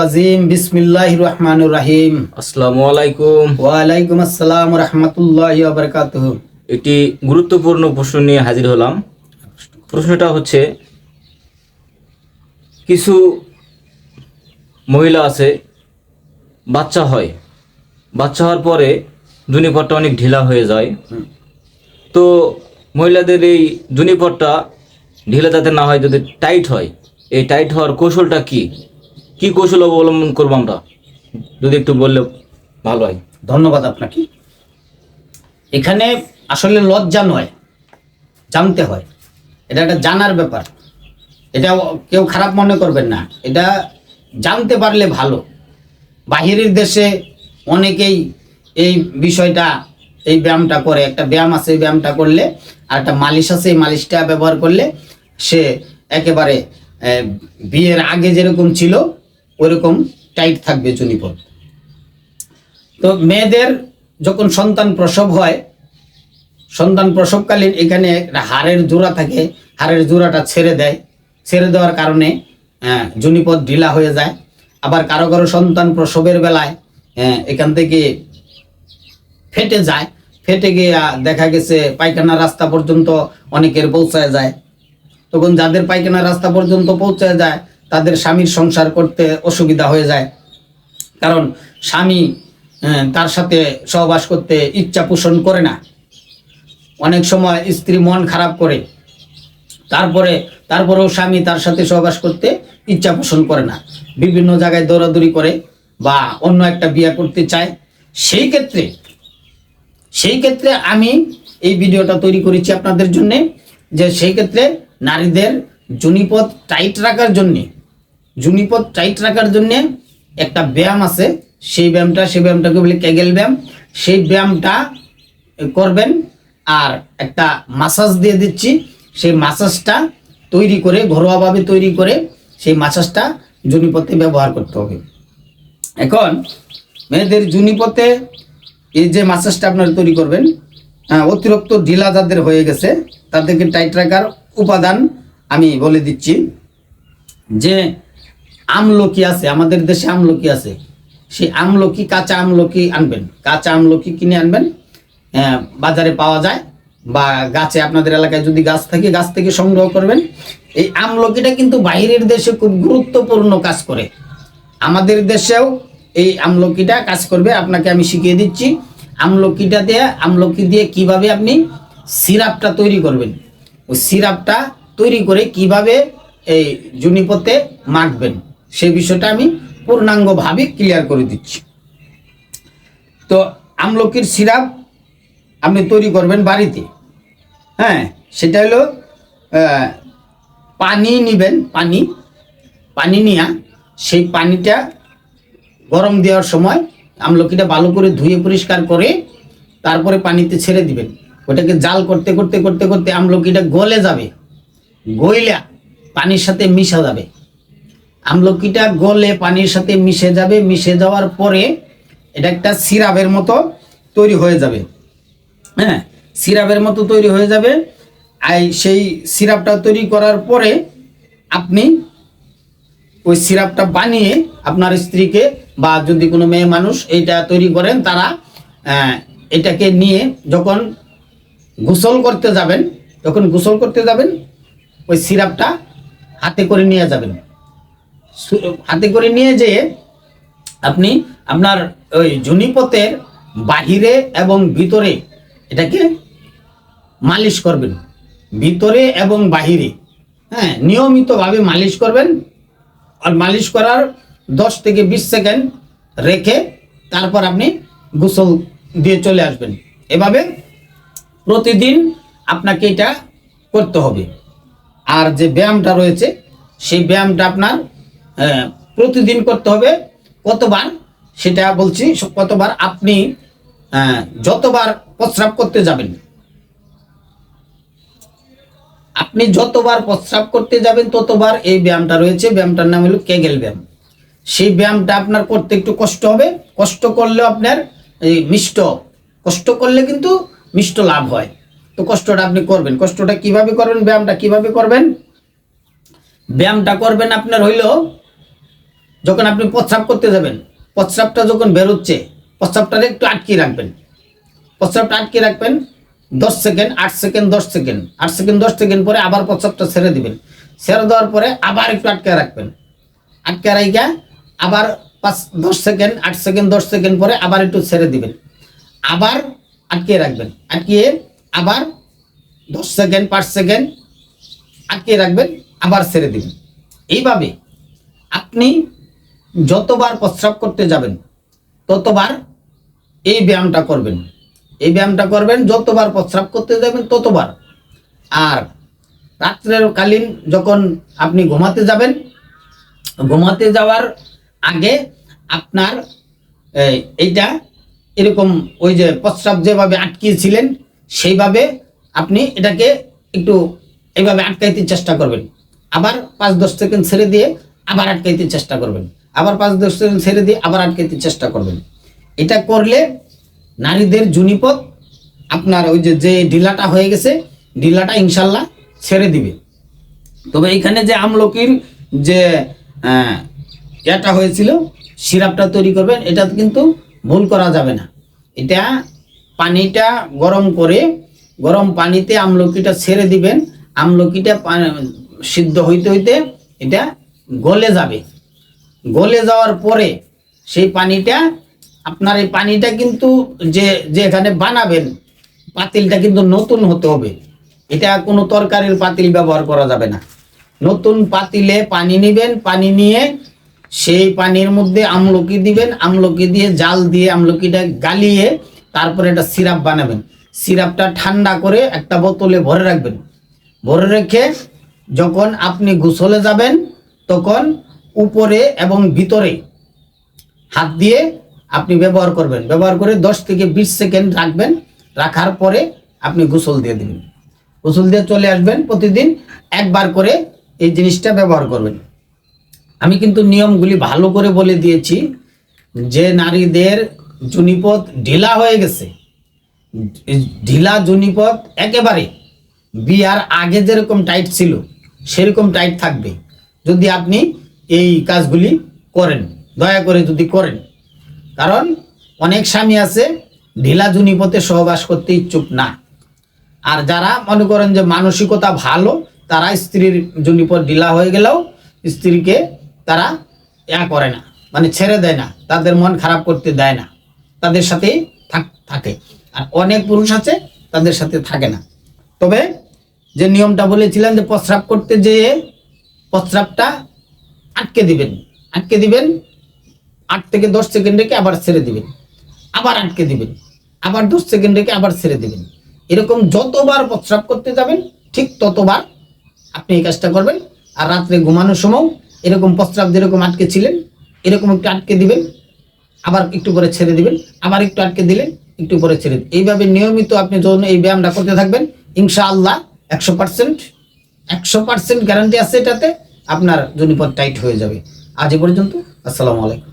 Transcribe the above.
রাজিম বিসমিল্লাহির রহমানির রহিম। আসসালামু আলাইকুম। ওয়া আলাইকুম আসসালাম ওয়া রাহমাতুল্লাহি ওয়া বারাকাতুহু। একটি গুরুত্বপূর্ণ প্রশ্ন নিয়ে হাজির হলাম। প্রশ্নটা হচ্ছে কিছু মহিলা আছে বাচ্চা হয়। বাচ্চা হওয়ার পরে জুনিপটটা অনেক ঢিলা হয়ে যায়। তো মহিলাদের এই জুনিপটটা ঢিলা যাতে না হয় যদি টাইট হয় এই টাইট হওয়ার কৌশলটা কি? কি কৌশল অবলম্বন করব আমরা? যদি একটু বললে ভালো হয়। ধন্যবাদ আপনাকে। এখানে আসলে লজ্জা নয়, জানতে হয়। এটা একটা জানার ব্যাপার। এটা কেউ খারাপ মনে করবেন না। এটা জানতে পারলে ভালো। বাহিরের দেশে অনেকেই এই বিষয়টা, এই ব্যায়ামটা করে। একটা ব্যায়াম আছে, এই ব্যায়ামটা করলে, আর একটা মালিশ আছে, এই মালিশটা ব্যবহার করলে সে একেবারে বিয়ের আগে যেরকম ছিল, ওরকম টাইট থাকবে চুনিপথ তো মেয়েদের যখন সন্তান প্রসব হয়, সন্তান প্রসবকালীন এখানে হাড়ের জোড়া থাকে, হাড়ের জোড়াটা ছেড়ে দেয়। ছেড়ে দেওয়ার কারণে জুনিপথ ঢিলা হয়ে যায়। আবার কারও কারও সন্তান প্রসবের বেলায় এখান থেকে ফেটে যায়। ফেটে গিয়ে দেখা গেছে পায়খানা রাস্তা পর্যন্ত অনেকের পৌঁছায় যায়। তখন যাদের পায়খানা রাস্তা পর্যন্ত পৌঁছে যায়, তাদের স্বামীর সংসার করতে অসুবিধা হয়ে যায়। কারণ স্বামী তার সাথে সহবাস করতে ইচ্ছা পোষণ করে না। অনেক সময় স্ত্রী মন খারাপ করে। তারপরে, তারপরেও স্বামী তার সাথে সহবাস করতে ইচ্ছা পোষণ করে না। বিভিন্ন জায়গায় দৌড়াদৌড়ি করে বা অন্য একটা বিয়ে করতে চায়। সেই ক্ষেত্রে সেই ক্ষেত্রে আমি এই ভিডিওটা তৈরি করেছি আপনাদের জন্যে, যে সেই ক্ষেত্রে নারীদের জুনিপথ টাইট রাখার জন্যে জুনিপথ টাইট রাখার জন্যে একটা ব্যায়াম আছে। সেই ব্যায়ামটা সেই ব্যায়ামটাকে বলি ক্যাগেল ব্যায়াম। সেই ব্যায়ামটা করবেন আর একটা মাসাজ দিয়ে দিচ্ছি। সেই মাসাজটা তৈরি করে ঘরোয়াভাবে তৈরি করে সেই মাসাজটা জুনিপথে ব্যবহার করতে হবে। এখন মেয়েদের জুনিপথে এই যে মাসাজটা আপনারা তৈরি করবেন হ্যাঁ, অতিরিক্ত ঢিলা যাদের হয়ে গেছে তাদেরকে টাইট রাখার উপাদান আমি বলে দিচ্ছি যে আমলকি আছে, আমাদের দেশে আমলকি আছে। সেই আমলকি কাঁচা আমলকি আনবেন। কাঁচা আমলকি কিনে আনবেন বাজারে পাওয়া যায় বা গাছে আপনাদের এলাকায় যদি গাছ থাকে, গাছ থেকে সংগ্রহ করবেন। এই আমলকিটা কিন্তু বাইরের দেশে খুব গুরুত্বপূর্ণ কাজ করে। আমাদের দেশেও এই আমলকিটা কাজ করবে। আপনাকে আমি শিখিয়ে দিচ্ছি, আমলকিটা দিয়ে, আমলকি দিয়ে কীভাবে আপনি সিরাপটা তৈরি করবেন। ওই সিরাপটা তৈরি করে কীভাবে এই জুনিপথে মাখবেন সেই বিষয়টা আমি পূর্ণাঙ্গভাবে ক্লিয়ার করে দিচ্ছি। তো আমলকির সিরাপ আপনি তৈরি করবেন বাড়িতে। হ্যাঁ সেটা হলো পানি নেবেন, পানি পানি নিয়া সেই পানিটা গরম দেওয়ার সময় আমলকিটা ভালো করে ধুয়ে পরিষ্কার করে তারপরে পানিতে ছেড়ে দিবেন। ওটাকে জাল করতে করতে করতে করতে আমলকিটা গলে যাবে। গইলা পানির সাথে মিশা যাবে। আমলকিটা গলে পানির সাথে মিশে যাবে, মিশে যাওয়ার পরে এটা একটা সিরাপের মতো তৈরি হয়ে যাবে। হ্যাঁ সিরাপের মতো তৈরি হয়ে যাবে। আর সেই সিরাপটা তৈরি করার পরে আপনি ওই সিরাপটা বানিয়ে আপনার স্ত্রীকে বা যদি কোনো মেয়ে মানুষ এইটা তৈরি করেন, তারা এটাকে নিয়ে যখন গোসল করতে যাবেন, যখন গোসল করতে যাবেন, ওই সিরাপটা হাতে করে নিয়ে যাবেন। হাতে করে নিয়ে যেয়ে আপনি আপনার ওই জুনিপথের বাহিরে এবং ভিতরে এটাকে মালিশ করবেন। ভিতরে এবং বাহিরে হ্যাঁ নিয়মিতভাবে মালিশ করবেন। আর মালিশ করার দশ থেকে বিশ সেকেন্ড রেখে তারপর আপনি গোসল দিয়ে চলে আসবেন। এভাবে প্রতিদিন আপনাকে এটা করতে হবে। আর যে ব্যায়ামটা রয়েছে, সেই ব্যায়ামটা আপনার প্রতিদিন করতে হবে। কতবার? সেটা বলছি কতবার আপনি যতবার প্রস্রাব করতে যাবেন। আপনি যতবার প্রস্রাব করতে যাবেন, ততবার এই ব্যায়ামটা রয়েছে। ব্যায়ামটার নাম হলো কেগেল ব্যায়াম। সেই ব্যায়ামটা আপনার করতে একটু কষ্ট হবে। কষ্ট করলেও আপনার, এই মিষ্ট, কষ্ট করলে কিন্তু মিষ্ট লাভ হয়। তো কষ্টটা আপনি করবেন। কষ্টটা কীভাবে করবেন ব্যায়ামটা কীভাবে করবেন? ব্যায়ামটা করবেন আপনার হইল, যখন আপনি প্রস্রাব করতে যাবেন, প্রস্রাবটা যখন বেরোচ্ছে প্রস্রাবটারে একটু আটকে রাখবেন। প্রস্রাবটা আটকে রাখবেন, দশ সেকেন্ড, আট সেকেন্ড, দশ সেকেন্ড, আট সেকেন্ড, দশ সেকেন্ড পরে আবার প্রস্রাবটা ছেড়ে দিবেন। ছেড়ে দেওয়ার পরে আবার একটু আটকে রাখবেন। আটকে রাখা আবার পাঁচ, দশ সেকেন্ড, আট সেকেন্ড, দশ সেকেন্ড পরে আবার একটু ছেড়ে দিবেন। আবার আটকে রাখবেন। আটকিয়ে আবার দশ সেকেন্ড পাঁচ সেকেন্ড আটকে রাখবেন আবার ছেড়ে দিবেন। এইভাবে আপনি যতবার প্রস্রাব করতে যাবেন ততবার এই ব্যায়ামটা করবেন। এই ব্যায়ামটা করবেন যতবার প্রস্রাব করতে যাবেন ততবার। আর রাত্রের কালীন যখন আপনি ঘুমাতে যাবেন ঘুমাতে যাওয়ার আগে আপনার এই, এইটা এরকম ওই যে প্রস্রাব যেভাবে আটকিয়েছিলেন, সেইভাবে আপনি এটাকে একটু এইভাবে আটকাইতে চেষ্টা করবেন। আবার পাঁচ দশ সেকেন্ড ছেড়ে দিয়ে আবার আটকাইতে চেষ্টা করবেন। আবার পাঁচ দশ সেকেন্ড ছেড়ে দিয়ে আবার আটকাইতে চেষ্টা করবেন। এটা করলে নারীদের জুনিপথ, আপনার ওই যে যে ঢিলাটা হয়ে গেছে, ঢিলাটা ইনশাল্লাহ ছেড়ে দিবে। তবে এখানে যে আমলকির যে এটা হয়েছিল, সিরাপটা তৈরি করবেন, এটা কিন্তু ভুল করা যাবে না। এটা পানিটা গরম করে, গরম পানিতে আমলকিটা ছেড়ে দিবেন। আমলকিটা সিদ্ধ হইতে হইতে এটা গলে যাবে। গলে যাওয়ার পরে সেই পানিটা, আপনার এই পানিটা কিন্তু যে যে এখানে বানাবেন, পাতিলটা কিন্তু নতুন হতে হবে। এটা কোনো তরকারির পাতিল ব্যবহার করা যাবে না। নতুন পাতিলে পানি নেবেন, পানি নিয়ে সেই পানির মধ্যে আমলকি দিবেন, আমলকি দিয়ে জাল দিয়ে আমলকিটা গালিয়ে তারপরে একটা সিরাপ বানাবেন। সিরাপটা ঠান্ডা করে একটা বোতলে ভরে রাখবেন। ভরে রেখে যখন আপনি গোসলে যাবেন, তখন উপরে এবং ভিতরে হাত দিয়ে আপনি ব্যবহার করবেন। ব্যবহার করে দশ থেকে বিশ সেকেন্ড রাখবেন। রাখার পরে আপনি গোসল দিয়ে দিবেন। গোসল দিয়ে চলে আসবেন প্রতিদিন একবার করে এই জিনিসটা ব্যবহার করবেন। আমি কিন্তু নিয়মগুলি ভালো করে বলে দিয়েছি। যে নারীদের জুনিপথ ঢিলা হয়ে গেছে, ঢিলা জুনিপথ একেবারে বিয়ার আগে যেরকম টাইট ছিল, সেরকম টাইট থাকবে। যদি আপনি এই কাজগুলি করেন, দয়া করে যদি করেন। কারণ অনেক স্বামী আছে, ঢিলা জুনিপথে সহবাস করতে ইচ্ছুক না। আর যারা মনে করেন যে মানসিকতা ভালো, তারা স্ত্রীর জুনিপথ ঢিলা হয়ে গেলেও স্ত্রীকে তারা ইয়া করে না মানে ছেড়ে দেয় না, তাদের মন খারাপ করতে দেয় না, তাদের থাক- থাকে। আর অনেক পুরুষ আছে, তাদের সাথে থাকে না। তবে যে নিয়মটা বলেছিলেন যে প্রস্রাব করতে যেয়ে প্রস্রাবটা আটকে দিবেন আটকে দিবেন, আট থেকে দশ সেকেন্ড রেখে আবার ছেড়ে দিবেন, আবার আটকে দিবেন, আবার দশ সেকেন্ড রেখে আবার ছেড়ে দিবেন। এরকম যতবার প্রস্রাব করতে যাবেন, ঠিক ততবার আপনি এই কাজটা করবেন। আর রাত্রে ঘুমানোর সময় এরকম প্রস্রাব যেরকম আটকে ছিলেন, এরকম একটু আটকে দিবেন, আবার একটু করে ছেড়ে দিবেন, আবার একটু আটকে দিলেন, একটু পরে ছেড়ে এইভাবে নিয়মিত আপনি যৌন এই ব্যায়ামটা করতে থাকবেন, ইনশাআল্লাহ একশো পার্সেন্ট একশো পার্সেন্ট গ্যারান্টি আছে এটাতে, আপনার জনিপদ টাইট হয়ে যাবে। আজ এ পর্যন্ত, আসসালামু আলাইকুম।